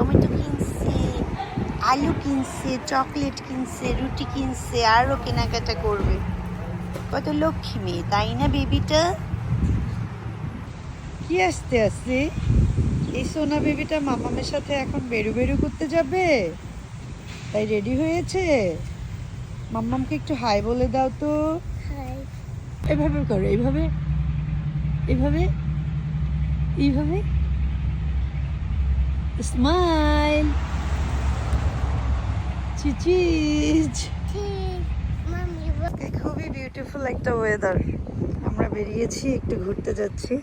Tomato কিনছে আলু কিনছে চকলেট কিনছে রুটি কিনছে আরও কেনাকাটা করবে। কত লক্ষ্মী মেয়ে তাই না বেবিটা? কি আসতে আসছে এই সোনা বেবিটা মামামের সাথে এখন বেরু বেরু করতে যাবে? তাই রেডি হয়েছে? মাম্মামকে একটু হাই বলে দাও তো। এভাবে করো এইভাবে এইভাবে এইভাবে। চিচিজ আজকে খুবই বিউটিফুল একটা ওয়েদার আমরা বেরিয়েছি, একটু ঘুরতে যাচ্ছি।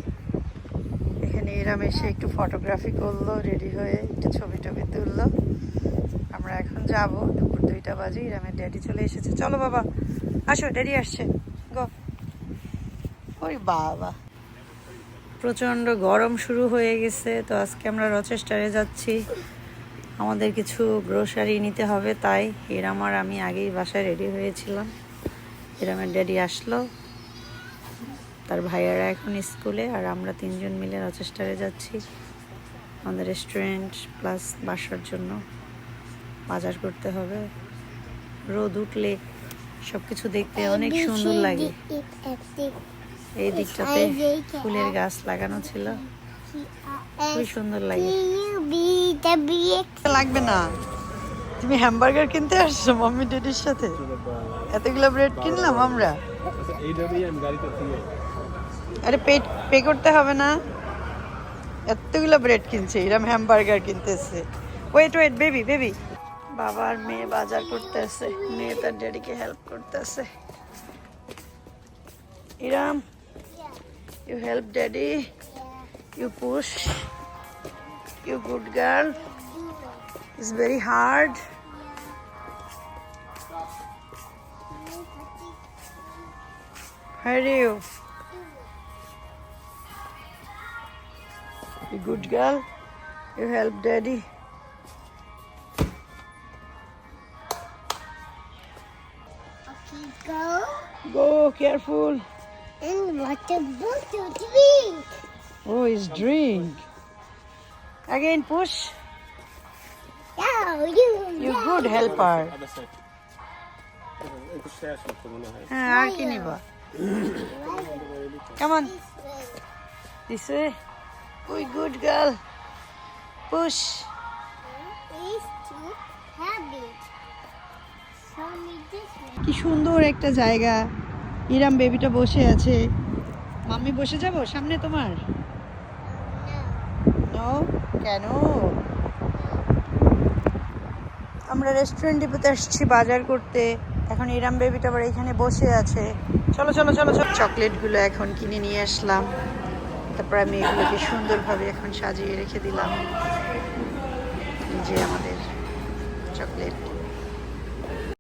এখানে এরাম এসে একটু ফটোগ্রাফি করল রেডি হয়ে একটু ছবি টবি তুললো। আমরা এখন যাব, দুপুর দুইটা বাজে ইরামের ড্যাডি চলে এসেছে। চলো বাবা, আসো ড্যাডি আসছে। গো ওই বাবা। প্রচণ্ড গরম শুরু হয়ে গেছে, তো আজকে আমরা রচেস্টারে যাচ্ছি। আমাদের কিছু গ্রোসারি নিতে হবে, তাই এরাম আর আমি আগেই বাসায় রেডি হয়েছিলাম। এরামের ড্যাডি আসলো, তার ভাইয়ারা এখন স্কুলে, আর আমরা তিনজন মিলে রচেস্টারে যাচ্ছি আমাদের রেস্টুরেন্ট প্লাস বাসার জন্য। বাজার করতে হবে। রোদ উঠলে সব কিছু দেখতে অনেক সুন্দর লাগে। এই দিকটাতে ফুলের গাছ লাগানো ছিল। খুবই সুন্দর লাগে। লাগবে না। তুমি হ্যামবার্গার কিনতে আসছো মাম্মি ডেডির সাথে? এতগুলো ব্রেড কিনলাম আমরা। এইভাবেই আমি গাড়িতে দিয়ে আরে পে পে করতে হবে না। এতগুলো ব্রেড কিনছে এরম হ্যামবার্গার কিনতেছে। ওয়েট ওয়েট বেবি বেবি বাবার মেয়ে বাজার করতেছে মেয়ে তার ড্যাডিকে হেল্প করতেছে। ইরাম You help daddy. You push. You good girl. It's very hard. How do you? You good girl. You help daddy. Okay, go. Go, careful. And what about to drink? Oh, it's drink. Again, push. Now you. You good helper. Other side একটু শেষ হচ্ছে মনে হয় হ্যাঁ আর কি নিবা কেমন this ওই good girl push Is to have it. Show me this one. কি সুন্দর একটা জায়গা ইরাম বেবিটা বসে আছে। মাম্মি বসে যাব? সামনে তোমার. কেন? আমরা রেস্টুরেন্ট ডিপোতে আসছি বাজার করতে। এখন ইরাম বেবিটা আবার এখানে বসে আছে। চলো চলো চলো চলো। চকলেটগুলো এখন কিনে নিয়ে আসলাম। তারপর আমি এগুলোকে সুন্দরভাবে এখন সাজিয়ে রেখে দিলাম। যে আমাদের চকলেট।